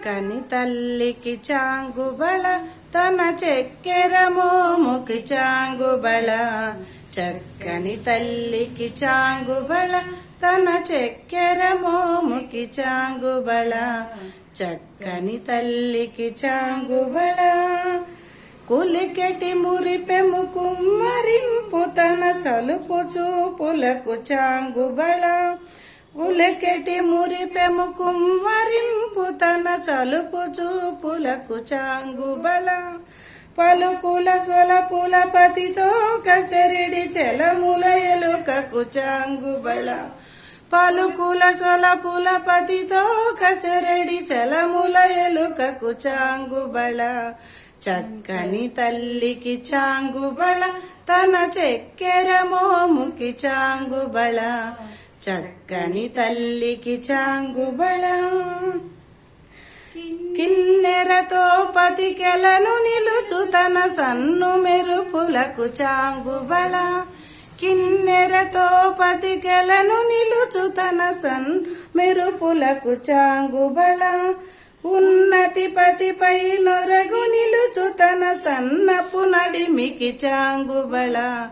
చక్కని తల్లికి చాంగుబళ తన చెక్కెర మోముకి చాంగుబళ. చక్కని తల్లికి చాంగుబళ తన చెక్కెర మోముకి చాంగుబళ. చక్కని తల్లికి చాంగుబళ. కులికెటి మురిపెము కుమ్మరింపు తన చలుపు చూపులకు చాంగుబళ. కులికెటి మురిపెము కుమ్మరింపు తన చలుపు చూపులకు చాంగుబల పలుకుల సొలపుల పతితో కసరిడి చెలముల ఎలుకకు చాంగుబల పలుకుల సొలపుల పతితో కసరడి చలముల ఎలుకకు చాంగుబళ చక్కని తల్లికి చాంగుబళ తన చెక్కెర మోముకి చాంగుబళ చక్కని తల్లికి చాంగుబళ కిన్నెరతో పతికెలను నిలుచు తన సన్ను మెరుపులకు చాంగుబళ. కిన్నెరతో పతికెలను నిలుచు తన సన్ మెరుపులకు చాంగుబళ. ఉన్నతి పతిపై నొరగు నిలుచు తన సన్నపు నడిమికి చాంగుబళ.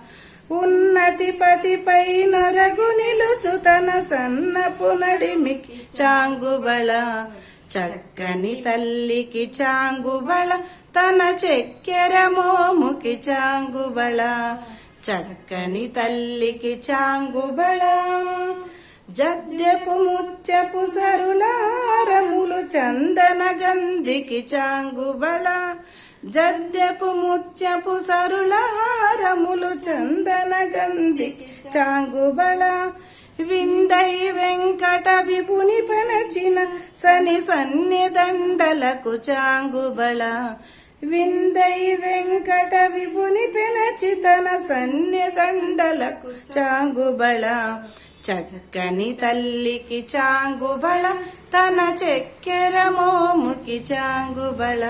ఉన్నతి పతిపై నొరగు నిలుచు తన సన్నపు నడిమికి చాంగుబళ. చక్కని తల్లికి చాంగుబళ తన చెక్కెర మోముకి చాంగుబళ. చక్కని తల్లికి చాంగుబళ. జద్యపు ముత్యపు సరులారములు చందన గంధికి చాంగుబళ. జద్యపు ముత్యపు సరులారములు చందన గంధికి చాంగుబళ. విందై వెంకట విపుని పెనచిన సని సన్నిదండలకు చాంగుబళ విందై వెంకట విపుని పెనచితన సన్నిదండలకు చాంగుబళ చక్కని తల్లికి చాంగుబళ తన చెక్కెర మోముకి చాంగుబళ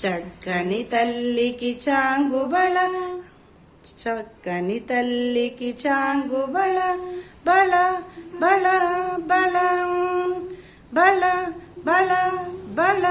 చక్కని తల్లికి చాంగుబళ చక్కని తల్లికి చాంగు బళ బళ బళ బళ బళ బళ బళ.